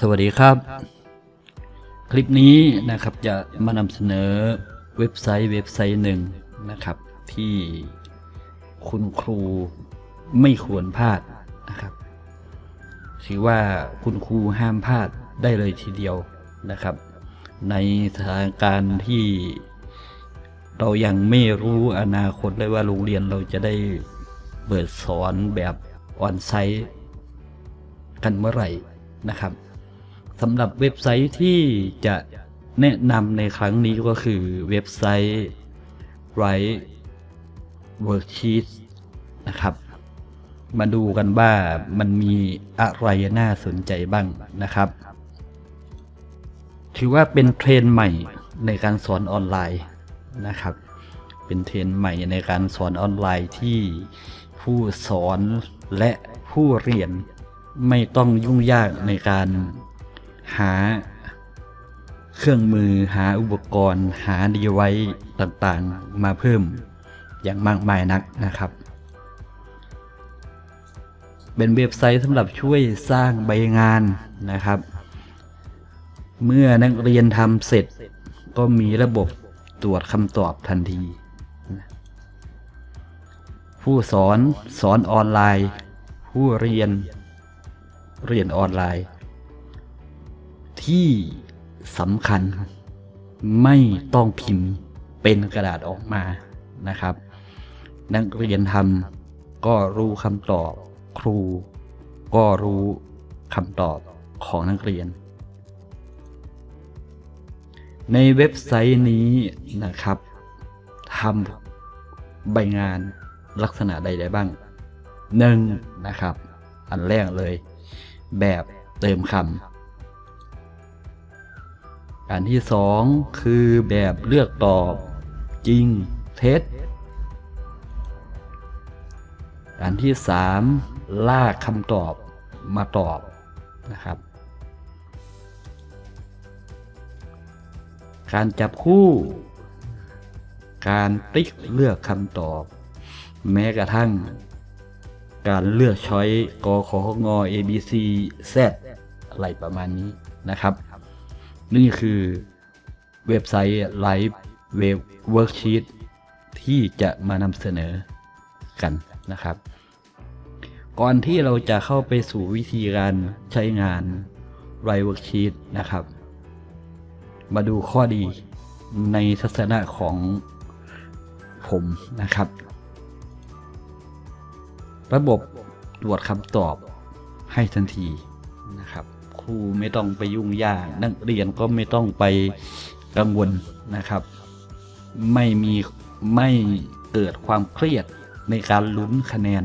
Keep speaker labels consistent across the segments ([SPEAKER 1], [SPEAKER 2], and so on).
[SPEAKER 1] สวัสดีครับ คลิปนี้นะครับจะมานำเสนอเว็บไซต์เว็บไซต์หนึ่งนะครับ ที่คุณครูไม่ควรพลาดนะครับถือว่าคุณครูห้ามพลาดได้เลยทีเดียวนะครับ ในสถานการณ์ที่เรายังไม่รู้อนาคตเลยว่าโรงเรียนเราจะได้เปิดสอนแบบออนไซต์กันเมื่อไหร่นะครับ สำหรับเว็บไซต์ที่จะแนะนำในครั้งนี้ก็คือเว็บไซต์ Write Worksheet นะครับ มาดูกันว่ามันมีอะไรน่าสนใจบ้างนะครับ ถือว่าเป็นเทรนใหม่ในการสอนออนไลน์นะครับ เป็นเทรนใหม่ในการสอนออนไลน์ที่ผู้สอนและผู้เรียนไม่ต้องยุ่งยากในการ หาเครื่องมือหาอุปกรณ์ หาดีไวซ์ต่างๆมาเพิ่มอย่างมากมายนักนะครับ เป็นเว็บไซต์สำหรับช่วยสร้างใบงานนะครับ เมื่อนักเรียนทำเสร็จ ก็มีระบบตรวจคำตอบทันที ผู้สอนสอนออนไลน์ ผู้เรียนเรียนออนไลน์ ที่สำคัญไม่ต้องพิมพ์เป็นกระดาษออกมานะครับ นักเรียนทำก็รู้คำตอบ ครูก็รู้คำตอบของนักเรียน ในเว็บไซต์นี้นะครับทำใบงานลักษณะใดได้บ้างหนึ่งนะครับ อันแรกเลย แบบเติมคำ อันที่สองคือแบบเลือกตอบ จริง เท็จ อันที่สามลากคำตอบมาตอบนะครับ การจับคู่ การติ๊กเลือกคำตอบ แม้กระทั่ง การเลือกช้อยกขงอ ABC Z อะไรประมาณนี้นะครับ นี่คือเว็บไซต์ Live Web Worksheet ที่จะมานำเสนอกันนะครับ ก่อนที่เราจะเข้าไปสู่วิธีการใช้งาน Live Worksheet นะครับ มาดูข้อดีในทัศนะของผมนะครับ ระบบตรวจคำตอบให้ทันที ครูไม่ต้องไปยุ่งยาก นักเรียนก็ไม่ต้องไปกังวลนะครับ ไม่มีไม่เกิดความเครียดในการลุ้นคะแนน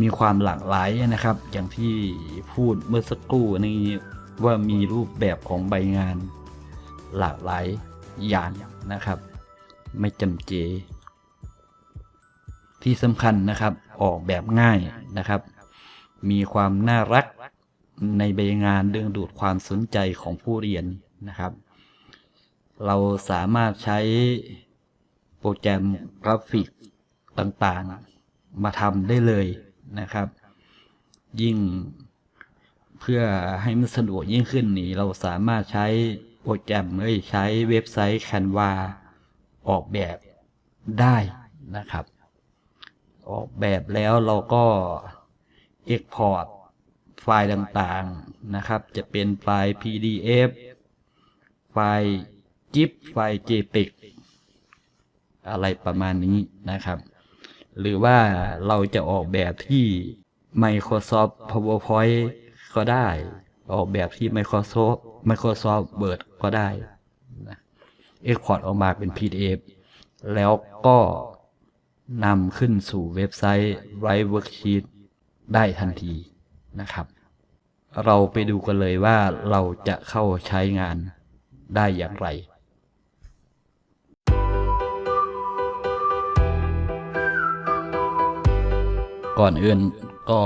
[SPEAKER 1] มีความหลากหลายนะครับ อย่างที่พูดเมื่อสักครู่นี้ว่ามีรูปแบบของใบงานหลากหลายอย่างนะครับ ไม่จำเจ ที่สำคัญนะครับออกแบบง่ายนะครับ มีความน่ารักในใบงานดึงดูดความสนใจของผู้เรียนนะครับ เราสามารถใช้โปรแกรมกราฟิกต่างๆ มาทำได้เลยนะครับ ยิ่งเพื่อให้มันสะดวกยิ่งขึ้นนี่เราสามารถใช้โปรแกรมเอ้ยใช้เว็บไซต์ Canva ออกแบบได้นะครับ ออกแบบแล้วเราก็ Export ไฟล์ต่างๆนะครับ จะเป็นไฟล์ PDF ไฟล์ GIF ไฟล์ JPEG อะไรประมาณนี้นะครับ หรือว่าเราจะออกแบบที่ Microsoft PowerPoint ก็ได้ ออกแบบที่ Microsoft Microsoft Word ก็ได้นะ Export ออกมาเป็น PDF แล้วก็นำขึ้นสู่เว็บไซต์ Write Worksheet ได้ทันทีนะครับ เราไปดูกันเลยว่าเราจะเข้าใช้งานได้อย่างไรก่อนอื่นก็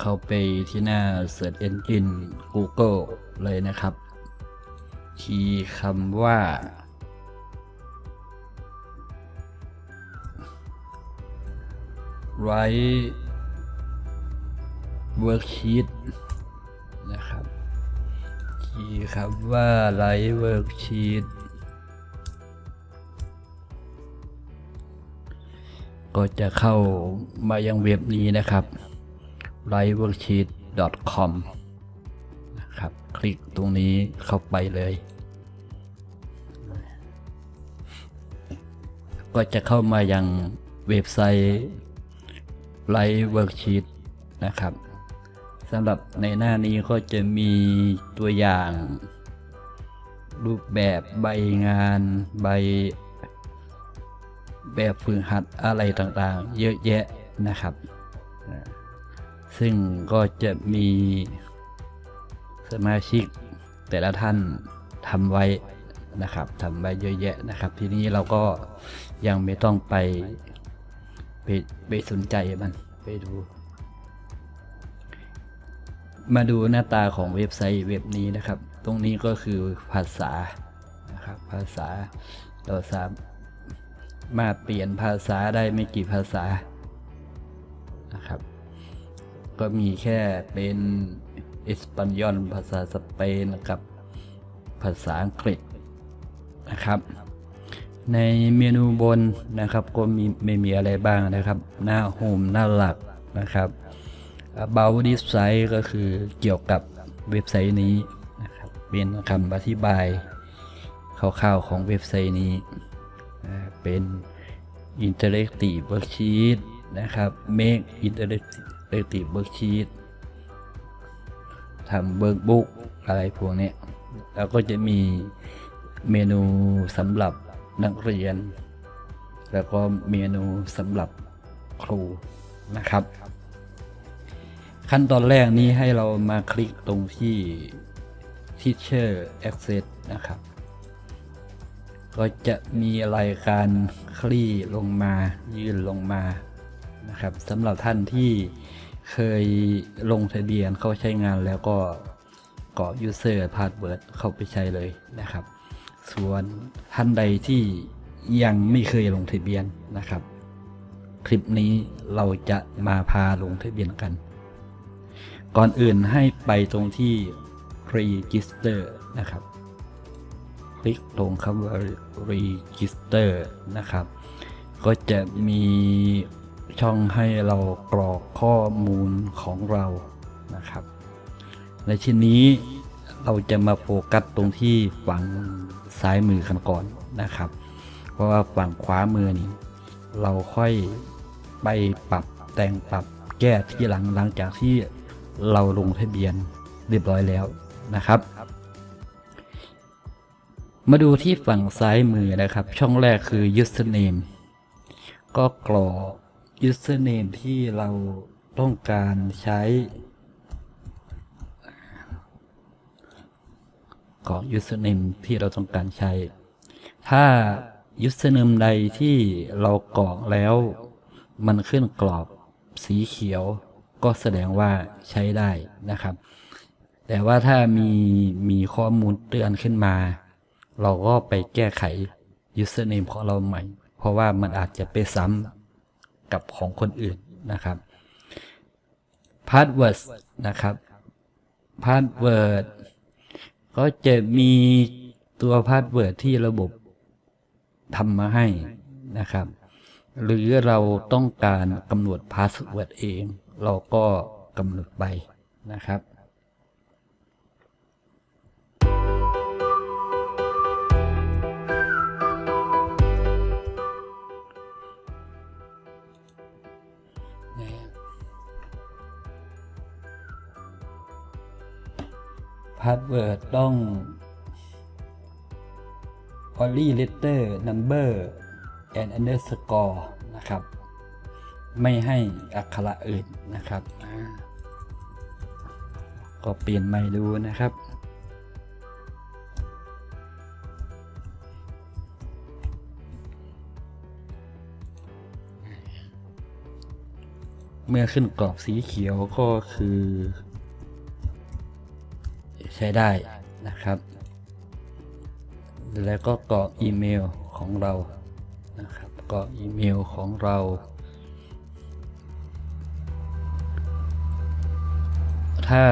[SPEAKER 1] เข้าไปที่หน้า Search Engine Google เลยนะครับ คีย์คำว่า ไร worksheet นะครับคีย์ครับว่า live worksheet ก็จะเข้ามายังเว็บนี้นะครับ liveworksheet.com นะครับ คลิกตรงนี้เข้าไปเลย ก็จะเข้ามายังเว็บไซต์ Live Worksheet นะครับสำหรับในหน้านี้ก็จะมีตัวอย่าง รูปแบบใบงานใบ แบบฝึกหัดอะไรต่างๆ เยอะแยะนะครับ ซึ่งก็จะมีสมาชิกแต่ละท่านทำไว้นะครับทำไว้เยอะแยะนะครับ ทีนี้เราก็ยังไม่ต้องไป ไปไปสนใจมันไปดู มาดูหน้าตาของเว็บไซต์เว็บนี้นะครับ ตรงนี้ก็คือภาษานะครับภาษาเราสามารถเปลี่ยนภาษาได้ไม่กี่ภาษานะครับ ก็มีแค่เป็นเอสปันยอนภาษาสเปนกับภาษาอังกฤษนะครับ ในเมนูบนนะครับก็มีไม่มีอะไรบ้างนะครับ หน้าโฮมหน้าหลักนะครับ About this site ก็คือเกี่ยวกับเว็บไซต์นี้นะครับเป็นคำอธิบายคร่าวๆของเว็บไซต์นี้อ่าเป็น Interactive Worksheet นะครับ Make Interactive Worksheet ทำเบิร์กบุ๊กอะไรพวกเนี้ยแล้วก็จะมีเมนูสำหรับ นักเรียน แล้วก็เมนูสำหรับครูนะครับ ขั้นตอนแรกนี้ให้เรามาคลิกตรงที่ Teacher Access นะครับ ก็จะมีรายการคลี่ลงมายื่นลงมานะครับสำหรับท่านที่เคยลงทะเบียนเข้าใช้งานแล้วก็กรอก user password เข้าไปใช้เลยนะครับ ส่วนท่านใดที่ยังไม่เคยลงทะเบียนนะครับ คลิปนี้เราจะมาพาลงทะเบียนกัน ก่อนอื่นให้ไปตรงที่ register นะครับ คลิกตรงคำว่า register นะครับ ก็จะมีช่องให้เรากรอกข้อมูลของเรานะครับ ในชิ้นนี้ เราจะมาโฟกัสตรงที่ฝั่งซ้ายมือกันก่อนนะครับ เพราะว่าฝั่งขวามือนี่ เราค่อยไปปรับแต่งปรับแก้ที่หลังหลังจากที่เราลงทะเบียนเรียบร้อยแล้วนะครับ มาดูที่ฝั่งซ้ายมือนะครับ ช่องแรกคือ username ก็กรอก username ที่เราต้องการใช้ กรอก username ที่เราต้องการใช้ ถ้า username ใดที่เรากรอกแล้ว มันขึ้นกรอบสีเขียว ก็แสดงว่าใช้ได้นะครับ แต่ว่าถ้ามีมีข้อมูลเตือนขึ้นมา เราก็ไปแก้ไข username ของเราใหม่ เพราะว่ามันอาจจะไปซ้ำกับของคนอื่นนะครับ password นะครับ password ก็จะมีตัวพาสเวิร์ดที่ระบบทำมาให้นะครับ หรือเราต้องการกำหนดพาสเวิร์ดเอง เราก็กำหนดไปนะครับ พาสเวิร์ดต้อง only letter number and underscore นะครับ ไม่ให้อักขระอื่นนะครับ ก็เปลี่ยนใหม่ดูนะครับเมื่อขึ้นกรอบสีเขียวก็คือ ช้ได้นะครับ แล้วก็กรอกอีเมลของเรานะครับกรอกอีเมลของเราถ้า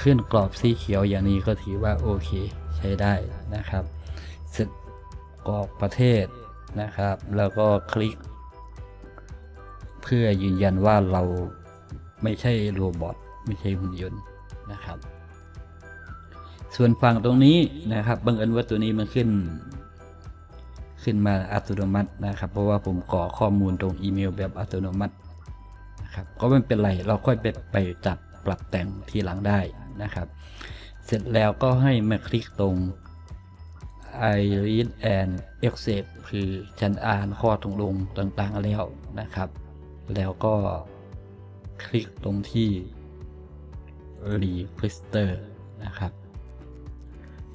[SPEAKER 1] ขึ้นกรอบสีเขียวอย่างนี้ก็ถือว่าโอเคใช้ได้นะครับเสร็จกรอกประเทศนะครับ แล้วก็คลิก เพื่อยืนยันว่าเราไม่ใช่โรบอทไม่ใช่หุ่นยนต์นะครับ ส่วนฝั่งตรงนี้นะครับบังเอิญว่าตัวนี้มันขึ้น ขึ้นมาอัตโนมัตินะครับ เพราะว่าผมกรอข้อมูลตรงอีเมลแบบอัตโนมัตินะครับก็ไม่เป็นไรเราค่อยไปไปจัดปรับแต่งทีหลังได้นะครับ เสร็จแล้วก็ให้มาคลิกตรง I read and accept คือฉันอ่านข้อตกลงต่างๆแล้วนะครับ แล้วก็คลิกตรงที่ register นะครับ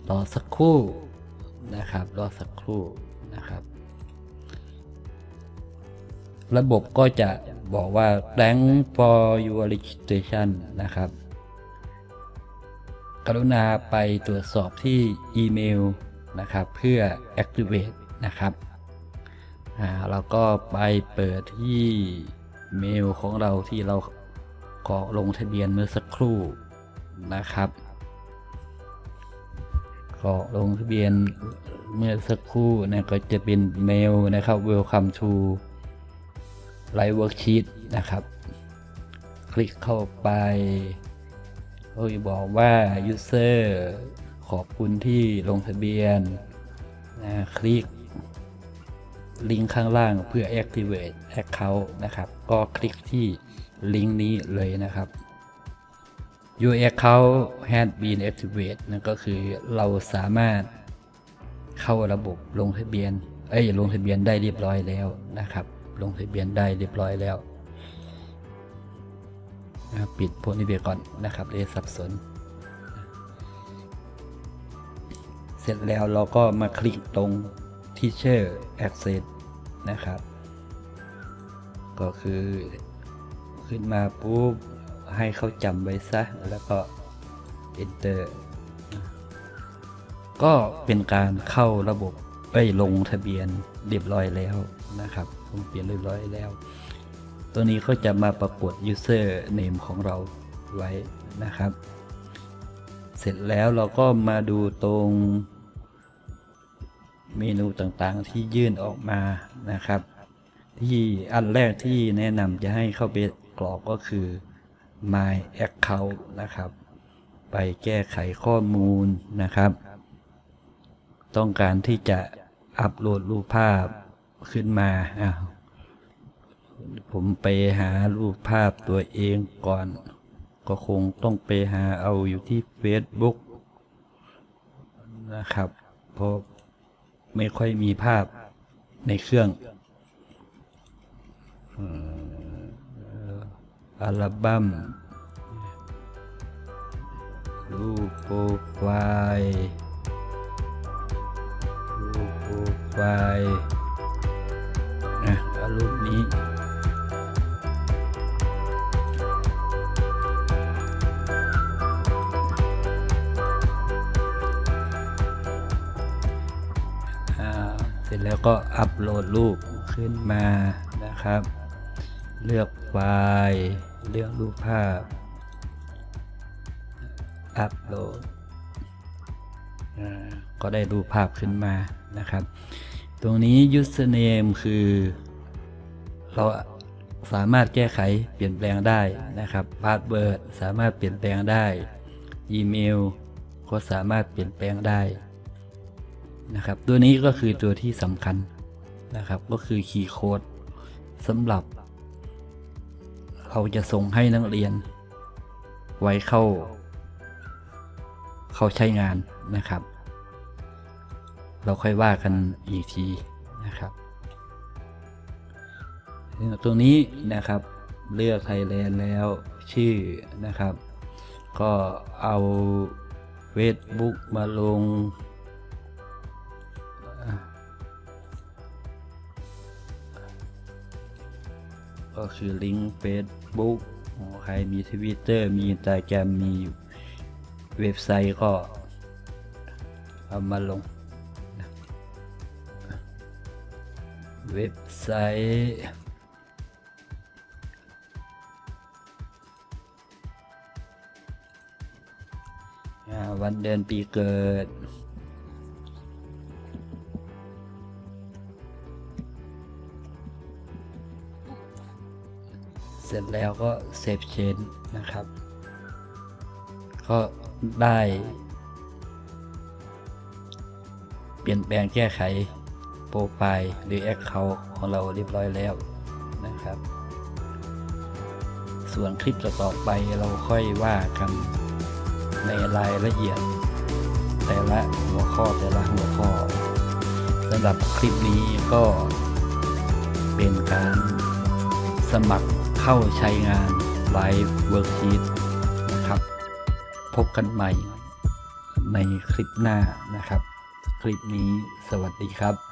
[SPEAKER 1] รอสักครู่นะครับ รอสักครู่นะครับ ระบบก็จะบอกว่า thank for your registration นะครับ กรุณาไปตรวจสอบที่อีเมลนะครับ เพื่อ activate นะครับอ่าเราก็ไปเปิดที่เมลของเราที่เรากรอกลงทะเบียนเมื่อสักครู่นะครับ กรอกลงทะเบียนเมื่อสักครู่นะก็จะเป็นเมลนะครับ welcome to live worksheet นะครับ คลิกเข้าไปก็จะบอกว่า user ขอบคุณที่ลงทะเบียนนะคลิกลิงก์ข้างล่างเพื่อ activate account นะครับ ก็คลิกที่ลิงก์นี้เลยนะครับ your account has been activated นั่นก็คือเราสามารถเข้าระบบลงทะเบียน เอ้ยลงทะเบียนได้เรียบร้อยแล้วนะครับ ลงทะเบียนได้เรียบร้อยแล้วนะครับปิดพวกนี้ไปก่อนนะครับเลยสับสน เสร็จแล้วเราก็มาคลิกตรง Teacher Access นะครับ ก็คือขึ้นมาปุ๊บ ให้เขาจำไว้ซะ แล้วก็ Enter ก็เป็นการเข้าระบบไปลงทะเบียนเรียบร้อยแล้วนะครับลงทะเบียนเรียบร้อยแล้ว ตัวนี้ก็จะมาปรากฏ user name ของเราไว้นะครับ เสร็จแล้วเราก็มาดูตรงเมนูต่างๆที่ยื่นออกมานะครับ ที่อันแรกที่แนะนำจะให้เข้าไปกรอกก็คือ my account นะครับ ไปแก้ไขข้อมูลนะครับ ต้องการที่จะอัปโหลดรูปภาพขึ้นมาอ้าวผมไปหารูปภาพตัวเองก่อน ก็คงต้องไปหาเอาอยู่ที่ Facebook นะครับ เพราะไม่ค่อยมีภาพในเครื่องอ่อ อัลบั้มรูปโปรไฟล์รูปโปรไฟล์อะเอารูปนี้เสร็จแล้วก็อัปโหลดรูปขึ้นมานะครับ เลือกไฟล์เลือกรูปภาพ อัปโหลดก็ได้รูปภาพขึ้นมานะครับ ตรงนี้ username คือ เราสามารถแก้ไขเปลี่ยนแปลงได้นะครับ password สามารถเปลี่ยนแปลงได้อีเมลก็สามารถเปลี่ยนแปลงได้นะครับตัวนี้ก็คือตัวที่สำคัญนะครับ ก็คือคีย์โค้ดสำหรับ เราจะส่งให้นักเรียน ไว้เข้า เข้าใช้งานนะครับ เราค่อยว่ากันอีกทีนะครับตรงนี้นะครับเลือกไทยแลนด์แล้วชื่อนะครับ ก็เอาเฟซบุ๊กมาลง ก็คือลิงก์ Facebook ใครมีทวิตเตอร์มีอินสตาแกรมมีเว็บไซต์ก็เอามาลง เว็บไซต์วันเดือนปีเกิด ร็จแล้วก็เซฟเชนนะครับ ก็ได้ เปลี่ยนแปลงแก้ไขโปรไฟล์หรือแอคเคาท์ของเราเรียบร้อยแล้วนะครับ ส่วนคลิปต่อไปเราค่อยว่ากันในรายละเอียด แต่ละหัวข้อแต่ละหัวข้อสำหรับคลิปนี้ก็เป็นการสมัคร เข้าใช้งาน Live Worksheet นะครับ พบกันใหม่ในคลิปหน้านะครับ คลิปนี้สวัสดีครับ